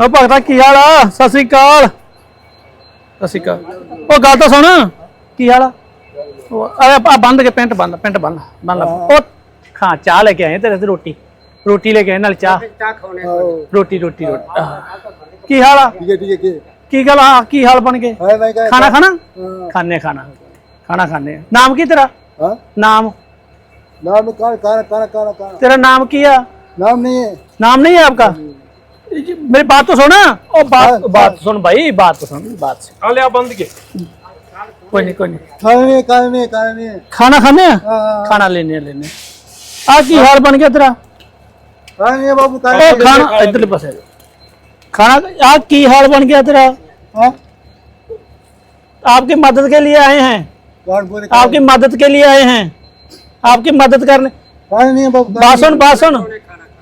ਓ ਭਗਤਾ ਕੀ ਹਾਲ ਆ ਸਤਿ ਸ੍ਰੀ ਅਕਾਲ ਸਤਿ ਸ੍ਰੀ ਅਕਾਲ ਉਹ ਗੱਲ ਤਾਂ ਸੁਣ ਕੀ ਹਾਲ ਆ ਉਹ ਆ ਆ ਬੰਦ ਕੇ ਪੈਂਟ ਬੰਦ ਪੈਂਟ ਬੰਦ ਬੰਦ ਉਹ ਖਾਂ ਚਾਹ ਲੈ ਕੇ ਆਏ ਤੇਰੇ ਤੇ ਰੋਟੀ ਰੋਟੀ ਲੈ ਕੇ ਆਏ ਨਾਲ ਚਾਹ ਰੋਟੀ ਰੋਟੀ ਰੋਟੀ ਆਹ। ਕੀ ਹਾਲ ਆ ठीक है ठीक है ठीक ਕੀ ਗੱਲ ਆ ਕੀ ਹਾਲ ਬਣ ਗਏ है भाई का ਖਾਣਾ ਖਾਣਾ हाँ ਖਾਣੇ ਖਾਣਾ ਖਾਣਾ ਖਾਣੇ ਨਾਮ ਕੀ ਤੇਰਾ हाँ? ਨਾਮ नाम कान कान कान कान कान तेरा नाम क्या नाम नहीं है नाम नहीं है आपका जी, मेरी बात तो सुना। ओ बात बात सुन भाई बात तो सुन बात सुन। अले आप बंद के। कोई नहीं कोई नहीं। खाने खाने खाने। खाना खाने? खाना लेने लेने। आज की हाल बन गया तेरा? खाने बाबू खाने खाना इधर बस है खाना आज की हाल बन गया तेरा? आपकी मदद के लिए आए हैं। आपकी मदद के लिए आए हैं। आपकी मदद करने बासुन बासुन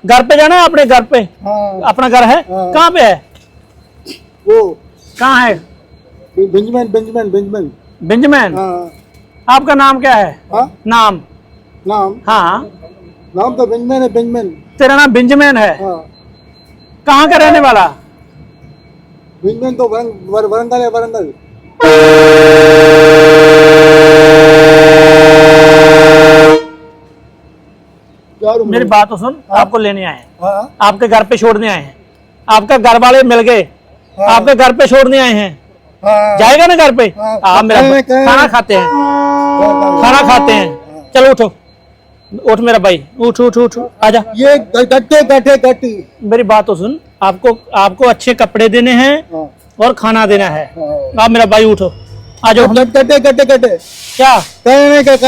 घर पे जाना है अपने घर पे? हाँ। अपना घर है? हाँ। कहाँ पे है? वो। कहाँ है? बेंजमैन बेंजमैन बेंजमैन। बेंजमैन? हाँ। आपका नाम क्या है? हाँ? नाम? नाम? हाँ। नाम तो बेंजमैन है बेंजमैन। तेरा नाम बेंजमैन है? हाँ। कहाँ का रहने वाला? बेंजमैन तो वरंग वर- वरंगल है वरंगल। मेरी बात तो सुन आपको लेने आए हैं। हाँ। आपके घर पे छोड़ने आए हैं। आपका घर वाले मिल गए। आपके घर पे छोड़ने आए हैं। हाँ। जाएगा ना घर पे? हाँ, हाँ मेरा खाना खाते हैं। खाना खाते हैं। चलो उठो। उठ मेरा भाई। उठ उठ उठ। आजा। ये गट्टे गट्टे गट्टी मेरी बात तो सुन आपको आपको अच्छे कपड़े देने हैं हाँ। और खाना देना है। हाँ। आप मेरा भाई उठो। आ जाओ। गट- गट्टे गट्टे गट्टे क्या?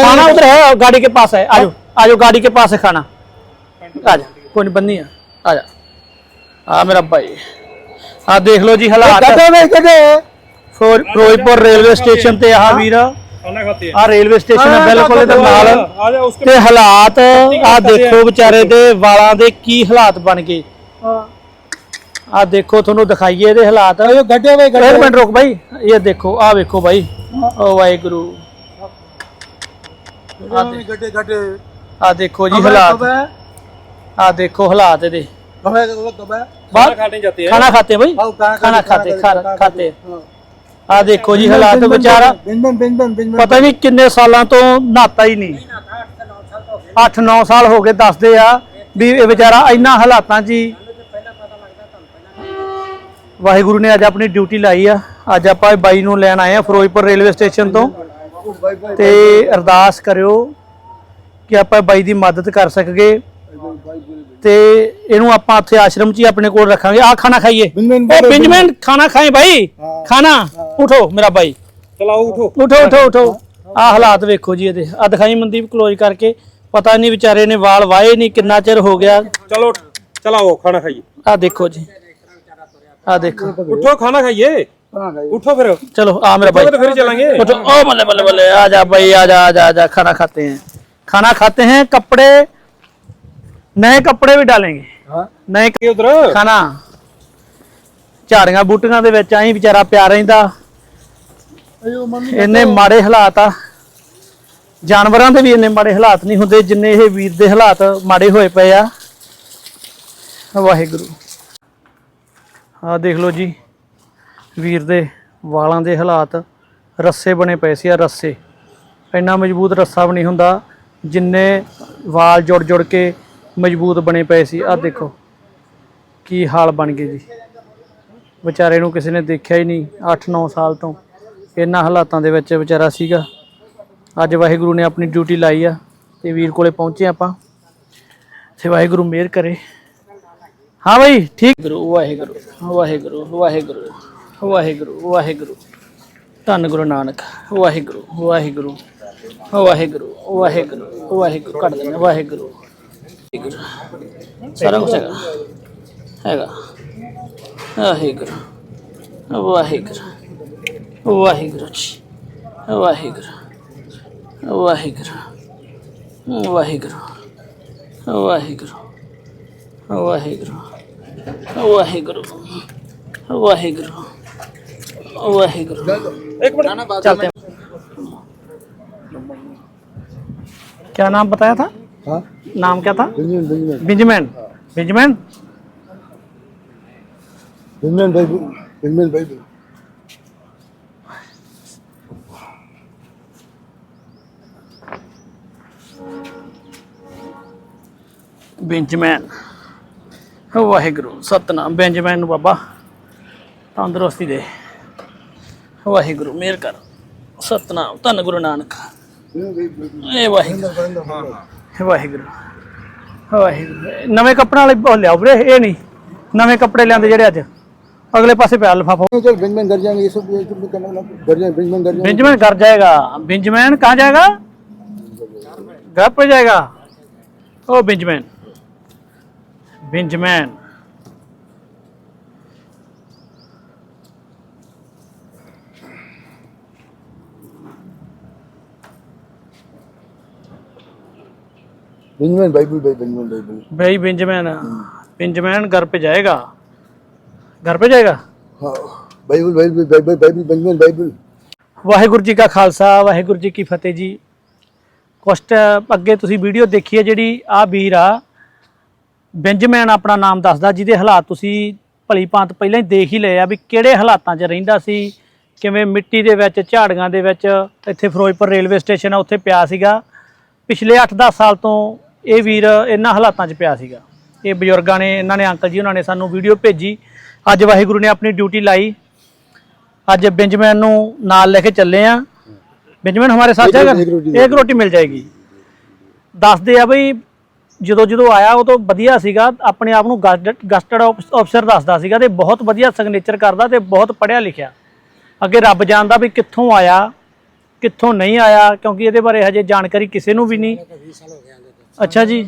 खाना उधर है गाड़ी के पास है। आ जाओ गाड़ी के पास है खाना आ जा कोई नहीं बंदी है आ जा आ मेरा ਆ ਦੇਖ ਲਓ ਜੀ ਹਾਲਾਤ। ਫਿਰੋਜ਼ਪੁਰ ਰੇਲਵੇ ਸਟੇਸ਼ਨ ਤੇ ਆ ਵੀਰ। ਆ। ਰੇਲਵੇ ਸਟੇਸ਼ਨ ਹੈ ਬਿਲਕੁਲ ਇਹਦੇ ਨਾਲ। ਤੇ ਹਾਲਾਤ ਆ। ਦੇਖੋ ਵਿਚਾਰੇ ਦੇ ਵਾਲਾਂ ਦੇ ਕੀ ਹਾਲਾਤ ਬਣ ਗਏ। ਆ ਦੇਖੋ ਤੁਹਾਨੂੰ ਦਿਖਾਈਏ ਇਹਦੇ ਹਾਲਾਤ। ਇਹ ਗੱਡੇ ਵੇ ਗੱਡੇ ਮਿੰਟ ਰੁਕ ਬਾਈ। ਇਹ ਦੇਖੋ ਆ ਵੇਖੋ ਬਾਈ। ਓ ਵਾਹਿਗੁਰੂ। ਗੱਡੇ ਗੱਡੇ। गट्टे आ देखो जी हालात आ देखो हालात ਇਹਦੇ कब है कब है बात ਖਾਣੇ ਜਾਂਦੇ खाना खाते हैं भाई खाओ, खाना खाना खाते, खाते खाना खाना खाते, खाते ਆ ਦੇਖੋ ਜੀ ਹਾਲਾਤ ਵਿਚਾਰਾ बेंजमैन बेंजमैन बेंजमैन ਪਤਾ ਨਹੀਂ ਕਿੰਨੇ ਸਾਲਾਂ ਤੋਂ ਨਹਾਤਾ ਹੀ ਨਹੀਂ 8-9 ਸਾਲ ਹੋ ਗਏ ਦੱਸਦੇ ਆ ਵੀ ਇਹ ਵਿਚਾਰਾ ਇੰਨਾ ਹਾਲਾਤਾਂ 'ਚ ਹੀ ਵਾਹਿਗੁਰੂ ਨੇ ਅੱਜ ਆਪਣੀ ਡਿਊਟੀ ਲਾਈ ਆ ਅੱਜ ਆਪਾਂ ਇਹ ਬਾਈ ਨੂੰ ਲੈਣ ਆਏ ਆ ਫਿਰੋਜ਼ਪੁਰ ਰੇਲਵੇ ਸਟੇਸ਼ਨ ਤੋਂ ਤੇ ਅਰਦਾਸ ਕਰਿਓ ਕਿ ਆਪਾਂ ਬਾਈ ਦੀ ਮਦਦ ਕਰ ਸਕਗੇ। ਤੇ ਇਹਨੂੰ ਆਪਾਂ ਇੱਥੇ ਆਸ਼ਰਮ 'ਚ ਹੀ ਆਪਣੇ ਕੋਲ ਰੱਖਾਂਗੇ। ਆ ਖਾਣਾ ਖਾਈਏ। ਉਹ ਬਿੰਜਮੈਨ ਖਾਣਾ ਖਾਏ ਬਾਈ। ਖਾਣਾ? ਉਠੋ ਮੇਰਾ ਬਾਈ। ਚਲਾਓ ਉਠੋ। ਉਠੋ ਉਠੋ ਉਠੋ। ਆ ਹਾਲਾਤ ਵੇਖੋ ਜੀ ਇਹਦੇ। ਆ ਦਿਖਾਈ ਮਨਦੀਪ ਕਲੋਜ਼ ਕਰਕੇ। ਪਤਾ ਨਹੀਂ ਵਿਚਾਰੇ ਨੇ ਵਾਲ ਵਾਏ ਨਹੀਂ ਕਿੰਨਾ ਚਿਰ ਹੋ ਗਿਆ। ਚਲੋ ਚਲਾਓ ਖਾਣਾ ਖਾਈਏ। ਆ ਦੇਖੋ ਜੀ। ਆ ਦੇਖੋ। ਉਠੋ ਖਾਣਾ ਖਾਈਏ। ਉਠੋ ਫਿਰ। ਚਲੋ ਆ ਮੇਰਾ ਬਾਈ। ਫਿਰ ਚਲਾਂਗੇ। ਉਠੋ। ਓ ਬੱਲੇ ਬੱਲੇ ਆ ਜਾ ਬਾਈ ਆ ਜਾ ਆ ਜਾ ਖਾਣਾ ਖਾਤੇ ਆ। खाना खाते हैं खाना खाते हैं कपड़े नए कपड़े भी डालेंगे हाँ नए ਕੀ ਉਧਰ ਖਾਣਾ ਝਾੜੀਆਂ ਬੂਟੀਆਂ ਦੇ ਵਿੱਚ ਆਈ ਵਿਚਾਰਾ ਪਿਆ ਰਹਿੰਦਾ अयो मम्मी ਇੰਨੇ ਮਾੜੇ ਹਾਲਾਤ ਆ ਜਾਨਵਰਾਂ ਦੇ ਵੀ ਇੰਨੇ ਮਾੜੇ ਹਾਲਾਤ ਨਹੀਂ ਹੁੰਦੇ ਜਿੰਨੇ ਇਹ ਵੀਰ ਦੇ ਹਾਲਾਤ ਮਾੜੇ ਹੋਏ ਪਏ ਆ ਵਾਹਿਗੁਰੂ ਆ ਦੇਖ ਲਓ ਜੀ ਵੀਰ ਦੇ ਵਾਲਾਂ ਦੇ ਹਾਲਾਤ ਰੱਸੇ ਬਣੇ ਪਏ ਸੀ ਆ ਰੱਸੇ ਇੰਨਾ ਮਜ਼ਬੂਤ ਰੱਸਾ ਵੀ ਨਹੀਂ ਹੁੰਦਾ ਜਿੰਨੇ ਵਾਲ ਜੁੜ ਜੁੜ ਕੇ ਮਜ਼ਬੂਤ ਬਣੇ ਪਏ ਸੀ। ਆਹ ਦੇਖੋ ਕੀ ਹਾਲ ਬਣ ਗਏ ਜੀ। ਵਿਚਾਰੇ ਨੂੰ ਕਿਸੇ ਨੇ ਦੇਖਿਆ ਹੀ ਨਹੀਂ 8-9 ਸਾਲ ਤੋਂ। ਇਹਨਾਂ ਹਾਲਾਤਾਂ ਦੇ ਵਿੱਚ ਵਿਚਾਰਾ ਸੀਗਾ। ਅੱਜ ਵਾਹਿਗੁਰੂ ਨੇ ਆਪਣੀ ਡਿਊਟੀ ਲਾਈ ਆ ਤੇ ਵੀਰ ਕੋਲੇ ਪਹੁੰਚੇ ਆਪਾਂ। ਤੇ ਵਾਹਿਗੁਰੂ ਮਿਹਰ ਕਰੇ। ਹਾਂ ਭਾਈ ਠੀਕ? ਗੁਰੂ ਵਾਹਿਗੁਰੂ ਵਾਹਿਗੁਰੂ ਵਾਹਿਗੁਰੂ ਵਾਹਿਗੁਰੂ ਵਾਹਿਗੁਰੂ। ਧੰਨ ਗੁਰੂ ਨਾਨਕ। ਵਾਹਿਗੁਰੂ ਵਾਹਿਗੁਰੂ। ਵਾਹਿਗੁਰੂ ਵਾਹਿਗੁਰੂ ਵਾਹਿਗੁਰੂ ਵਾਹਿਗੁਰੂ। ਸਾਰਾ ਹੈਗਾ। ਵਾਹਿਗੁਰੂ ਵਾਹਿਗੁਰੂ ਵਾਹਿਗੁਰੂ ਜੀ ਵਾਹਿਗੁਰੂ ਵਾਹਿਗੁਰੂ ਵਾਹਿਗੁਰੂ ਵਾਹਿਗੁਰੂ ਵਾਹਿਗੁਰੂ ਵਾਹਿਗੁਰੂ ਵਾਹਿਗੁਰੂ ਵਾਹਿਗੁਰੂ। क्या नाम बताया था हाँ नाम क्या था बेंजमैन बेंजमैन बिंजमैन बिंजमैन ਬਿੰਦਨ Bible ਬਿੰਦਨ Bible Benjamin Waheguru Satnam Benjamin ਨੂੰ ਬਾਬਾ ਤੰਦਰੁਸਤੀ ਦੇ ਵਾਹਿਗੁਰੂ ਮਿਹਰ ਕਰ ਸਤਨਾਮ ਧੰਨ ਗੁਰੂ ਨਾਨਕ ਇਹ ਵਾਹਿਗੁਰੂ ਵਾਹਿਗੁਰੂ ਵਾਹਿਗੁਰੂ ਨਵੇਂ ਕੱਪੜਿਆਂ ਵਾਲੇ ਉਹ ਲਿਆਓ ਵੀਰੇ ਇਹ ਨਹੀਂ ਨਵੇਂ ਕੱਪੜੇ ਲਿਆਂਦੇ ਜਿਹੜੇ ਅੱਜ ਅਗਲੇ ਪਾਸੇ ਪਿਆ ਲਫਾਫਾ चल बिंदन कर जाएंगे ये सब ये सब करना ना कर जाएंगे बिंदन कर जाएंगे बेंजमैन घर जाएगा बेंजमैन कहाँ जाएगा घर पे जाएगा ओ बेंजमैन बेंजमैन बिंदन बाइबल भाई बिंदन बाइबल भाई बेंजमैन बेंजमैन घर पे जाएगा घर पे जाएगा हाँ Bible Bible Bible Bible बिंदन Bible Waheguru ji ਕਾ ਖਾਲਸਾ ਵਾਹਿਗੁਰੂ ਜੀ ਕੀ ਫਤਿਹ ਜੀ ਕੁਸ਼ਟ ਅੱਗੇ ਤੁਸੀਂ ਵੀਡੀਓ ਦੇਖੀ ਹੈ ਜਿਹੜੀ ਆ ਵੀਰ ਆ ਬੈਂਜਮੈਨ ਆਪਣਾ ਨਾਮ ਦੱਸਦਾ ਜਿਹਦੇ ਹਾਲਾਤ ਤੁਸੀਂ ਭਲੀ ਭਾਂਤ ਪਹਿਲਾਂ ਹੀ ਦੇਖ ਹੀ ਲਏ ਆ ਵੀ ਕਿਹੜੇ ਹਾਲਾਤਾਂ 'ਚ ਰਹਿੰਦਾ ਸੀ ਕਿਵੇਂ ਮਿੱਟੀ ਦੇ ਵਿੱਚ ਝਾੜੀਆਂ ਦੇ ਵਿੱਚ ਇੱਥੇ ਫਿਰੋਜ਼ਪੁਰ ਰੇਲਵੇ ਸਟੇਸ਼ਨ ਆ ਉੱਥੇ ਪਿਆ ਸੀਗਾ ਪਿਛਲੇ 8-10 ਸਾਲ ਤੋਂ ਇਹ ਵੀਰ ਇਹਨਾਂ ਹਾਲਾਤਾਂ 'ਚ ਪਿਆ ਸੀਗਾ। ਇਹ ਬਜ਼ੁਰਗਾਂ ਨੇ ਇਹਨਾਂ ਨੇ ਅੰਕਲ ਜੀ ਉਹਨਾਂ ਨੇ ਸਾਨੂੰ ਵੀਡੀਓ ਭੇਜੀ। ਅੱਜ ਵਾਹਿਗੁਰੂ ਨੇ ਆਪਣੀ ਡਿਊਟੀ ਲਾਈ। ਅੱਜ ਬੈਂਜਮੈਨ ਨੂੰ ਨਾਲ ਲੈ ਕੇ ਚੱਲੇ ਆ। ਬੈਂਜਮੈਨ ਹਮਾਰੇ ਸਾਥ ਜਾਏਗਾ? ਇੱਕ ਰੋਟੀ ਮਿਲ ਜਾਏਗੀ। ਦੱਸਦੇ ਆ ਬਈ ਜਦੋਂ ਜਦੋਂ ਆਇਆ ਉਹ ਤੋਂ ਵਧੀਆ ਸੀਗਾ। ਆਪਣੇ ਆਪ ਨੂੰ ਗਸਟਡ ਆਫਸਰ ਦੱਸਦਾ ਸੀਗਾ ਤੇ ਬਹੁਤ ਵਧੀਆ ਸਿਗਨੇਚਰ ਕਰਦਾ ਤੇ ਬਹੁਤ ਪੜਿਆ ਲਿਖਿਆ। ਅੱਗੇ ਰੱਬ ਜਾਣਦਾ ਵੀ ਕਿੱਥੋਂ ਆਇਆ। ਕਿੱਥੋਂ ਨਹੀਂ ਆਇਆ ਕਿਉਂਕਿ ਇਹਦੇ ਬਾਰੇ ਹਜੇ ਜਾਣਕਾਰੀ ਕਿਸੇ ਨੂੰ ਵੀ ਨਹੀਂ। ਅੱਛਾ ਜੀ।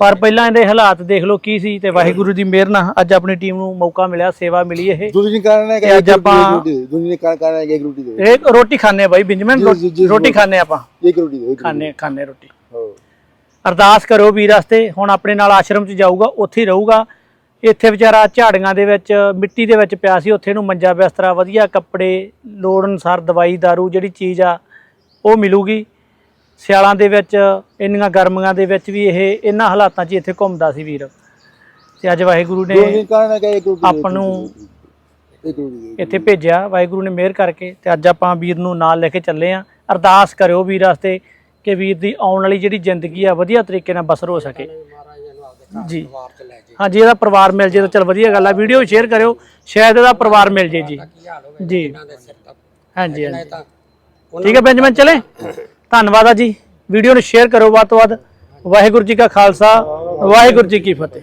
ਪਰ ਪਹਿਲਾਂ ਇਹਦੇ ਹਾਲਾਤ ਦੇਖ ਲਓ ਕੀ ਸੀ ਤੇ ਵਾਹਿਗੁਰੂ ਦੀ ਮਿਹਰ ਨਾਲ ਅੱਜ ਆਪਣੀ ਟੀਮ ਨੂੰ ਮੌਕਾ ਮਿਲਿਆ ਸੇਵਾ ਮਿਲੀ ਇਹ। ਰੋਟੀ ਦੇ ਖਾਣੇ ਬਾਈ ਬਿੰਜਮਨ ਰੋਟੀ ਖਾਣੇ ਆਪਾਂ। ਇੱਕ ਰੋਟੀ ਖਾਣੇ ਖਾਣੇ ਰੋਟੀ ਅਰਦਾਸ ਕਰੋ ਵੀਰ ਵਾਸਤੇ ਹੁਣ ਆਪਣੇ ਨਾਲ ਆਸ਼ਰਮ 'ਚ ਜਾਊਗਾ ਉੱਥੇ ਰਹੂਗਾ। ਇੱਥੇ ਵਿਚਾਰਾ ਝਾੜੀਆਂ ਦੇ ਵਿੱਚ ਮਿੱਟੀ ਦੇ ਵਿੱਚ ਪਿਆ ਸੀ ਉੱਥੇ ਇਹਨੂੰ ਮੰਜਾ ਬਿਸਤਰਾ ਵਧੀਆ ਕੱਪੜੇ ਲੋੜ ਅਨੁਸਾਰ ਦਵਾਈ दारू ਜਿਹੜੀ ਚੀਜ਼ ਆ ਉਹ ਮਿਲੂਗੀ। ਸਿਆਲਾਂ ਦੇ ਵਿੱਚ ਇੰਨੀਆਂ ਗਰਮੀਆਂ ਦੇ ਵਿੱਚ ਵੀ ਇਹ ਇਹਨਾਂ ਹਾਲਾਤਾਂ 'ਚ ਇੱਥੇ ਘੁੰਮਦਾ ਸੀ ਵੀਰ। ਤੇ ਅੱਜ ਵਾਹਿਗੁਰੂ ਨੇ ਆਪਾਂ ਨੂੰ ਇੱਥੇ ਭੇਜਿਆ ਵਾਹਿਗੁਰੂ ਨੇ ਮਿਹਰ ਕਰਕੇ ਤੇ ਅੱਜ ਆਪਾਂ ਵੀਰ ਨੂੰ ਨਾਲ ਲੈ ਕੇ ਚੱਲੇ ਆਂ। ਅਰਦਾਸ ਕਰਿਓ ਵੀਰ ਵਾਸਤੇ ਕਿ ਵੀਰ ਦੀ ਆਉਣ ਵਾਲੀ ਜਿਹੜੀ ਜ਼ਿੰਦਗੀ ਆ ਵਧੀਆ ਤਰੀਕੇ ਨਾਲ ਬਸਰ ਹੋ ਸਕੇ। ਜੀ। ਹਾਂਜੀ ਇਹਦਾ ਪਰਿਵਾਰ ਮਿਲ ਜੇ ਤਾਂ ਚਲ ਵਧੀਆ ਗੱਲ ਆ। ਵੀਡੀਓ ਸ਼ੇਅਰ ਕਰਿਓ। ਸ਼ਾਇਦ ਇਹਦਾ ਪਰਿਵਾਰ ਮਿਲ ਜੇ ਜੀ। ਜੀ। ਹਾਂਜੀ ਹਾਂਜੀ। ਠੀਕ ਹੈ ਬੈਂਜਮੈਨ ਚਲੇ। ਧੰਨਵਾਦ ਆ ਜੀ। ਵੀਡੀਓ ਨੂੰ ਸ਼ੇਅਰ ਕਰੋ ਵੱਧ ਤੋਂ ਵੱਧ। ਵਾਹਿਗੁਰੂ ਜੀ ਕਾ ਖਾਲਸਾ ਵਾਹਿਗੁਰੂ ਜੀ ਕੀ ਫਤਿਹ।